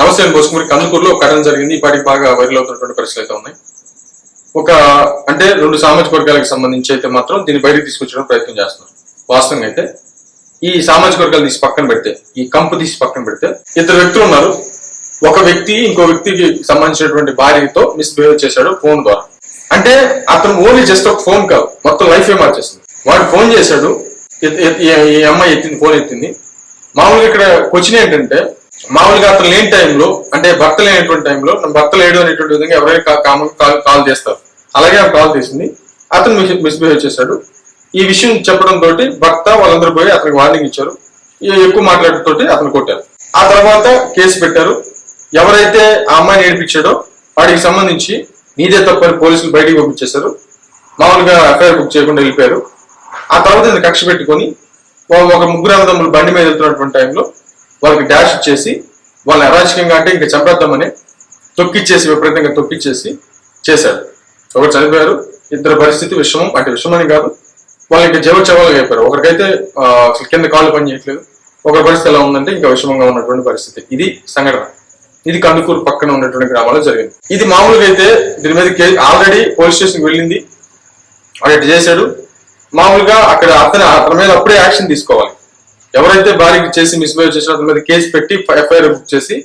నమస్తే అండి బోసుకుమరి కందుకూరులో ఒక జరిగింది. ఇప్పటికి బాగా వైరల్ అవుతున్నటువంటి పరిస్థితులు అయితే ఉన్నాయి. ఒక అంటే రెండు సామాజిక వర్గాలకు సంబంధించి అయితే మాత్రం దీన్ని బయటకు తీసుకొచ్చడం ప్రయత్నం చేస్తున్నారు. వాస్తవంగా అయితే ఈ సామాజిక వర్గాలు తీసి పక్కన పెడితే ఈ కంపు తీసి పక్కన పెడితే ఇద్దరు వ్యక్తులు ఉన్నారు. ఒక వ్యక్తి ఇంకో వ్యక్తికి సంబంధించినటువంటి భార్యతో మిస్బిహేవ్ చేశాడు ఫోన్ ద్వారా. అంటే అతను ఓన్లీ జస్ట్ ఒక ఫోన్ కాదు మొత్తం లైఫ్ ఏ మార్చేసింది. వాడు ఫోన్ చేశాడు ఈ- ఈ అమ్మాయి ఎత్తింది ఫోన్ ఎత్తింది. మామూలుగా ఇక్కడ క్వశ్చన్ ఏంటంటే మామూలుగా అతను లేని టైంలో అంటే భర్త లేనటువంటి టైంలో నా భర్త లేడు అనేటువంటి విధంగా ఎవరైనా కామన్ కాల్ కాల్ చేస్తారు. అలాగే ఆమె కాల్ చేసింది. అతను మిస్ మిస్బిహేవ్ చేశాడు. ఈ విషయం చెప్పడం తోటి భర్త వాళ్ళందరూ పోయి అతనికి వార్నింగ్ ఇచ్చారు. ఎక్కువ మాట్లాడటంతో అతను కొట్టారు. ఆ తర్వాత కేసు పెట్టారు. ఎవరైతే ఆ అమ్మాయిని ఏడిపించాడో వాడికి సంబంధించి నీదే తప్పని పోలీసులు బయటికి పంపించేశారు. మామూలుగా ఎఫ్ఐఆర్ బుక్ చేయకుండా వెళ్ళిపోయారు. ఆ తర్వాత ఇది కక్ష పెట్టుకొని వా- ఒక ముగ్గురు అన్నదమ్ములు బండి మీద వెళ్తున్నటువంటి టైంలో వాళ్ళకి డాష్ ఇచ్చేసి వాళ్ళని అరాచకంగా అంటే ఇంకా చంపేద్దామని తొక్కిచ్చేసి విపరీతంగా తొక్కిచ్చేసి చేశారు. ఒకరు చనిపోయారు. ఇద్దరు పరిస్థితి విషమం అంటే విషమని కాదు. వాళ్ళు ఇంకా జవ అయిపోయారు. ఒకరికైతే కింద కాళ్ళు పని చేయట్లేదు. ఒకరి పరిస్థితి ఎలా ఉందంటే ఇంకా విషమంగా ఉన్నటువంటి పరిస్థితి. ఇది సంఘటన. ఇది కందుకూరు పక్కన ఉన్నటువంటి గ్రామాల్లో జరిగింది. ఇది మామూలుగా అయితే దీని మీద ఆల్రెడీ పోలీస్ స్టేషన్కి వెళ్ళింది. అక్కడ చేశాడు. మామూలుగా అక్కడ అతను అతని మీద అప్పుడే యాక్షన్ తీసుకోవాలి. ఎవరైతే భార్యకి చేసి మిస్బిహేవ్ చేసిన అతని మీద కేసు పెట్టి ఎఫ్ఐఆర్ బుక్ చేసి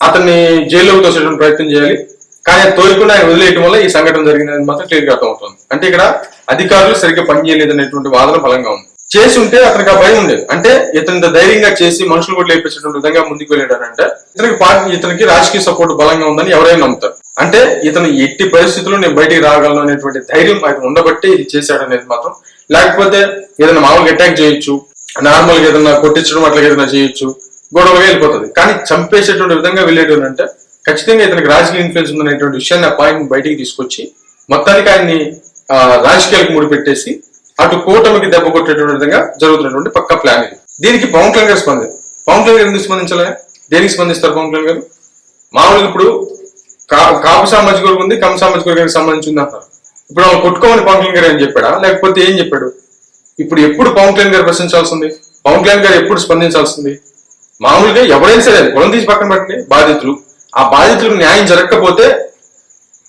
అతన్ని జైల్లోకి తోసేటువంటి ప్రయత్నం చేయాలి. కానీ తోలుకుండా ఆయన వదిలేయటం వల్ల ఈ సంఘటన జరిగిందని మాత్రం క్లియర్గా అర్థమవుతుంది. అంటే ఇక్కడ అధికారులు సరిగ్గా పనిచేయలేదు అనేటువంటి వాదన బలంగా ఉంది. చేసి ఉంటే అతనికి ఆ భయం ఉండేది. అంటే ఇతని ధైర్యంగా చేసి మనుషులు కూడా లేపించేటువంటి విధంగా ముందుకు వెళ్ళాడంటే ఇతనికి పార్టీ ఇతనికి రాజకీయ సపోర్ట్ బలంగా ఉందని ఎవరైనా నమ్ముతారు. అంటే ఇతను ఎట్టి పరిస్థితుల్లో నేను బయటికి రాగలను అనేటువంటి ధైర్యం ఆయన ఉండబట్టి ఇది చేశాడు అనేది మాత్రం. లేకపోతే ఏదైనా మామూలుగా అటాక్ చేయొచ్చు నార్మల్గా ఏదైనా కొట్టించడం అట్లా ఏదైనా చేయొచ్చు గొడవగా వెళ్ళిపోతుంది. కానీ చంపేసేటువంటి విధంగా వెళ్ళేటువంటి అంటే ఖచ్చితంగా ఇతనికి రాజకీయ ఇన్ఫ్లుయెన్స్ ఉందనేటువంటి విషయాన్ని ఆ పాయింట్ బయటికి తీసుకొచ్చి మొత్తానికి ఆయన్ని రాజకీయాలకు ముడిపెట్టేసి అటు కూటమికి దెబ్బ కొట్టేటువంటి విధంగా జరుగుతున్నటువంటి పక్క ప్లాన్ ఇది. దీనికి పవన్ కళ్యాణ్ గారు స్పంది పవన్ కళ్యాణ్ గారు ఎందుకు స్పందించాలి? దేనికి స్పందిస్తారు పవన్ కళ్యాణ్ గారు? మామూలుగా ఇప్పుడు కా- కాపు సామాజిక వర్గం ఉంది కమ్ సామాజిక వర్గానికి సంబంధించి ఉంది అంటారు ఇప్పుడు వాళ్ళు కొట్టుకోమని పవన్ కళ్యాణ్ గారు ఏం చెప్పాడా? లేకపోతే ఏం చెప్పాడు? ఇప్పుడు ఎప్పుడు పవన్ కళ్యాణ్ గారు ప్రశ్నించాల్సింది? పవన్ కళ్యాణ్ గారు ఎప్పుడు స్పందించాల్సింది? మామూలుగా ఎవరైనా సరే కులం తీసి పక్కన పెట్టండి బాధితులు. ఆ బాధితులకు న్యాయం జరగకపోతే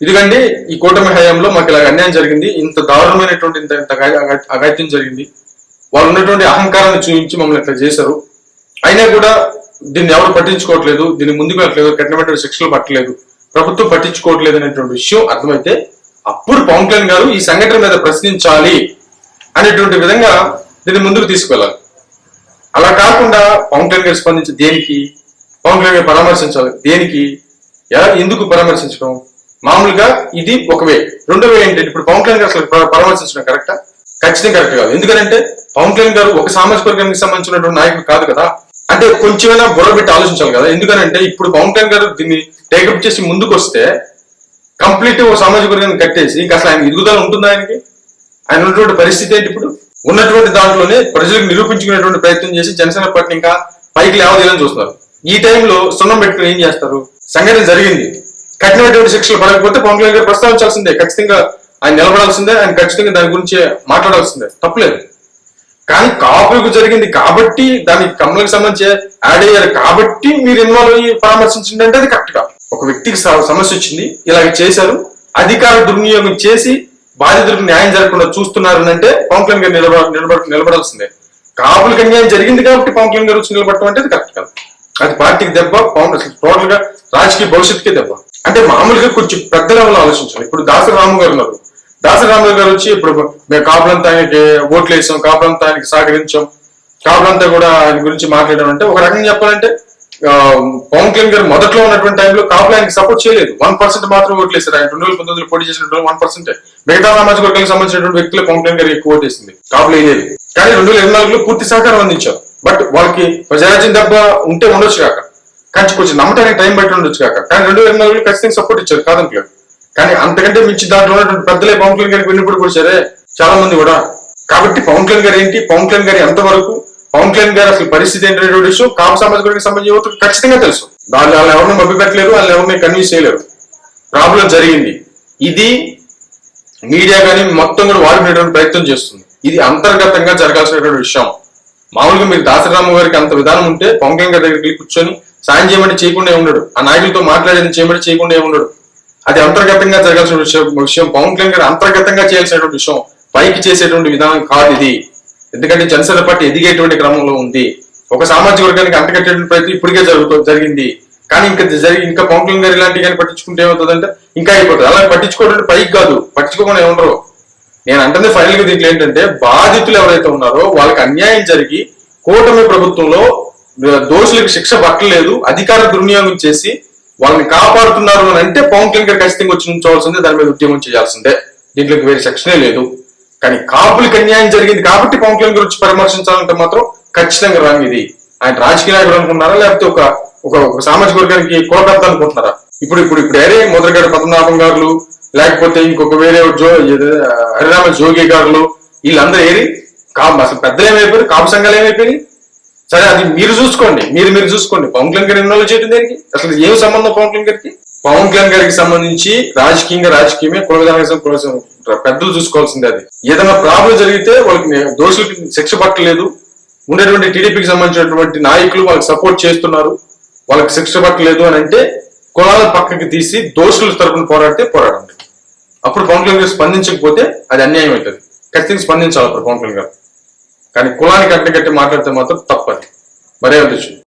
ఇదిగండి ఈ కూటమి హయాంలో మాకు ఇలా అన్యాయం జరిగింది. ఇంత దారుణమైనటువంటి ఇంత ఇంత అగా- జరిగింది. వాళ్ళు ఉన్నటువంటి అహంకారాన్ని చూపించి మమ్మల్ని ఇట్లా చేశారు. అయినా కూడా దీన్ని ఎవరు పట్టించుకోవట్లేదు. దీన్ని ముందుకు వెళ్ళట్లేదు. కఠినమైన శిక్షలు పట్టలేదు. ప్రభుత్వం పట్టించుకోవట్లేదు అనేటువంటి విషయం అర్థమైతే అప్పుడు పవన్ కళ్యాణ్ గారు ఈ సంఘటన మీద ప్రశ్నించాలి. అనేటువంటి విధంగా దీన్ని ముందుకు తీసుకువెళ్ళాలి. అలా కాకుండా పవన్ కళ్యాణ్ గారు స్పందించి దేనికి పవన్ కళ్యాణ్ గారు పరామర్శించాలి. దేనికి ఎలా ఎందుకు పరామర్శించడం? మామూలుగా ఇది ఒక వే. రెండో వే ఏంటంటే ఇప్పుడు పవన్ కళ్యాణ్ గారు అసలు పరామర్శించడం కరెక్టా? ఖచ్చితంగా కరెక్ట్ కాదు. ఎందుకంటే పవన్ కళ్యాణ్ గారు ఒక సామాజిక వర్గానికి సంబంధించినటువంటి నాయకుడు కాదు కదా. అంటే కొంచెమైనా బుర్ర పెట్టి ఆలోచించాలి కదా. ఎందుకంటే ఇప్పుడు పవన్ కళ్యాణ్ గారు దీన్ని టేకప్ చేసి ముందుకు వస్తే కంప్లీట్ ఒక సామాజిక వర్గాన్ని కట్టేసి ఇంకా అసలు ఆయన ఎదుగుదల ఉంటుందా ఆయనకి? ఆయన ఉన్నటువంటి పరిస్థితి ఏంటి ఇప్పుడు? ఉన్నటువంటి దాంట్లోనే ప్రజలకు నిరూపించుకునేటువంటి ప్రయత్నం చేసి జనసేన పార్టీ ఇంకా పైకి లేవదేయాలని చూస్తున్నారు. ఈ టైంలో సున్నం పెట్టుకుని ఏం చేస్తారు? సంఘటన జరిగింది. కఠినమైనటువంటి శిక్షలు పడకపోతే పవన్ కళ్యాణ్ గారు ప్రస్తావించాల్సిందే. ఖచ్చితంగా ఆయన నిలబడాల్సిందే. ఆయన ఖచ్చితంగా దాని గురించి మాట్లాడాల్సిందే. తప్పలేదు కానీ కాపులకు జరిగింది కాబట్టి దానికి కమ్మలకు సంబంధించి యాడ్ అయ్యారు కాబట్టి మీరు ఇన్వాల్వ్ అయ్యి పరామర్శించండి అంటే అది కరెక్ట్ కాదు. ఒక వ్యక్తికి సమస్య వచ్చింది ఇలాగ చేశారు. అధికార దుర్వినియోగం చేసి బాధితులకు న్యాయం జరగకుండా చూస్తున్నారనంటే పవన్ కళ్యాణ్ గారు నిలబడ నిలబడ నిలబడాల్సిందే. కాపులకు అన్యాయం జరిగింది కాబట్టి పవన్ కళ్యాణ్ గారు వచ్చి నిలబడటం అంటే అది కరెక్ట్ కాదు. అది పార్టీకి దెబ్బ పవన్ టోటల్గా రాజకీయ భవిష్యత్తుకే దెబ్బ. అంటే మామూలుగా కొంచెం పెద్ద లెవెల్ ఆలోచించాలి. ఇప్పుడు దాసరి గారు ఉన్నారు. దాసరి రాము గారు వచ్చి ఇప్పుడు మేము కాపులంతా ఆయనకి ఓట్లు వేసాం కాపులంతా ఆయనకి సహకరించాం. కాపులంతా కూడా ఆయన గురించి మాట్లాడడం అంటే ఒక రకంగా చెప్పాలంటే పవన్ కళ్యాణ్ గారు మొదట్లో ఉన్నటువంటి టైంలో కాపులు ఆయనకి సపోర్ట్ చేయలేదు. వన్ పర్సెంట్ మాత్రం ఓట్లు వేశారు. ఆయన రెండు వేల పంతొమ్మిదిలో పోటీ చేసిన వన్ పర్సెంట్ మిగతా సామాజిక వర్గానికి సంబంధించినటువంటి వ్యక్తులు పవన్ కళ్యాణ్ గారు ఎక్కువ ఓటేసింది కాపులు వేయలేదు. కానీ రెండు వేల ఇరవై నాలుగులో పూర్తి సహకారం అందించారు. బట్ వాళ్ళకి ప్రజారాజ్యం దెబ్బ ఉంటే ఉండొచ్చు కాక. కానీ కొంచెం నమ్మటానికి టైం బట్టి ఉండొచ్చు కాక. కానీ రెండు వేల నాలుగులో ఖచ్చితంగా సపోర్ట్ ఇచ్చారు. కాదంటలేదు కానీ అంతకంటే మించి దాంట్లో ఉన్నటువంటి పెద్దలే పవన్ కళ్యాణ్ గారికి విన్నప్పుడు కూడా సరే చాలా మంది కూడా. కాబట్టి పవన్ కళ్యాణ్ గారు ఏంటి? పవన్ కళ్యాణ్ గారు ఎంతవరకు పవన్ కళ్యాణ్ గారు అసలు పరిస్థితి ఏంటనేటువంటి విషయం కామ సామాజిక సంబంధించిన యువతకు ఖచ్చితంగా తెలుసు. దాని వాళ్ళు ఎవరిని మభ్యపెట్టలేరు వాళ్ళు ఎవరిని కన్విన్స్ చేయలేరు ప్రాబ్లం జరిగింది. ఇది మీడియా కానీ మొత్తం కూడా వాడుకునేటువంటి ప్రయత్నం చేస్తుంది. ఇది అంతర్గతంగా జరగాల్సినటువంటి విషయం. మామూలుగా మీరు దాసరామ గారికి అంత విధానం ఉంటే పవన్ కళ్యాణ్ గారి దగ్గరికి కూర్చొని సాయం చేయమంటే చేయకుండా ఉండడు ఆ నాయకులతో మాట్లాడేది చేయమంటే చేయకుండా ఉండడు అది అంతర్గతంగా జరగాల్సిన విషయం విషయం. పవన్ కళ్యాణ్ గారు అంతర్గతంగా చేయాల్సినటువంటి విషయం. పైకి చేసేటువంటి విధానం కాదు ఇది. ఎందుకంటే జనసేన పార్టీ ఎదిగేటువంటి క్రమంలో ఉంది. ఒక సామాజిక వర్గానికి అంటగట్టేటువంటి ప్రయత్నం ఇప్పటికే జరుగుతుంది జరిగింది. కానీ ఇంకా జరిగి ఇంకా పవన్ కళ్యాణ్ గారు ఇలాంటివి కానీ పట్టించుకుంటే ఏమవుతుందంటే ఇంకా అయిపోతుంది. అలా పట్టించుకోవడం పైకి కాదు. పట్టించుకోకుండా ఏముండరు. నేను అంటుంది ఫైనల్గా దీంట్లో ఏంటంటే బాధితులు ఎవరైతే ఉన్నారో వాళ్ళకి అన్యాయం జరిగి కూటమి ప్రభుత్వంలో దోషులకు శిక్ష పట్టలేదు అధికార దుర్వినియోగం చేసి వాళ్ళని కాపాడుతున్నారు అని అంటే పవన్ కళ్యాణ్ గారు ఖచ్చితంగా వచ్చి ఉంచవలసిందే దాని మీద ఉద్యమం చేయాల్సిందే. దీంట్లోకి వేరే సెక్షనే లేదు. కానీ కాపులకి అన్యాయం జరిగింది కాబట్టి పవన్ కళ్యాణ్ వచ్చి పరామర్శించాలంటే మాత్రం ఖచ్చితంగా రాంగ్ ఇది. ఆయన రాజకీయ నాయకుడు అనుకుంటున్నారా? లేకపోతే ఒక ఒక సామాజిక వర్గానికి కులకర్త అనుకుంటున్నారా? ఇప్పుడు ఇప్పుడు ఇప్పుడు ఏరే మొదలగడ పద్మనాభం గారు లేకపోతే ఇంకొక వేరే జో హరిరామ జోగి గారు వీళ్ళందరూ ఏరి కాపు అసలు పెద్దలు ఏమైపోయారు కాపు సంఘాలు ఏమైపోయినాయి? సరే అది మీరు చూసుకోండి. మీరు మీరు చూసుకోండి. పవన్ కళ్యాణ్ గారు ఇన్వాల్వ్ చేయడం దేనికి? అసలు ఏం సంబంధం పవన్ కళ్యాణ్ గారికి? పవన్ కళ్యాణ్ గారికి సంబంధించి రాజకీయంగా రాజకీయమే కుల విధానం కుల పెద్దలు చూసుకోవాల్సిందే అది. ఏదైనా ప్రాబ్లం జరిగితే వాళ్ళకి దోషులకి శిక్ష పట్టలేదు. ఉండేటువంటి టీడీపీకి సంబంధించినటువంటి నాయకులు వాళ్ళకి సపోర్ట్ చేస్తున్నారు. వాళ్ళకి శిక్ష పట్టలేదు అని అంటే కులాల పక్కకి తీసి దోషుల తరపున పోరాడితే పోరాడండి. అప్పుడు పవన్ కళ్యాణ్ గారు స్పందించకపోతే అది అన్యాయం అవుతుంది. ఖచ్చితంగా స్పందించాలి అప్పుడు పవన్ కళ్యాణ్ గారు. కానీ కులానికి అడ్డగట్టి మాట్లాడితే మాత్రం తప్పది. మరే అధ్యక్షుడు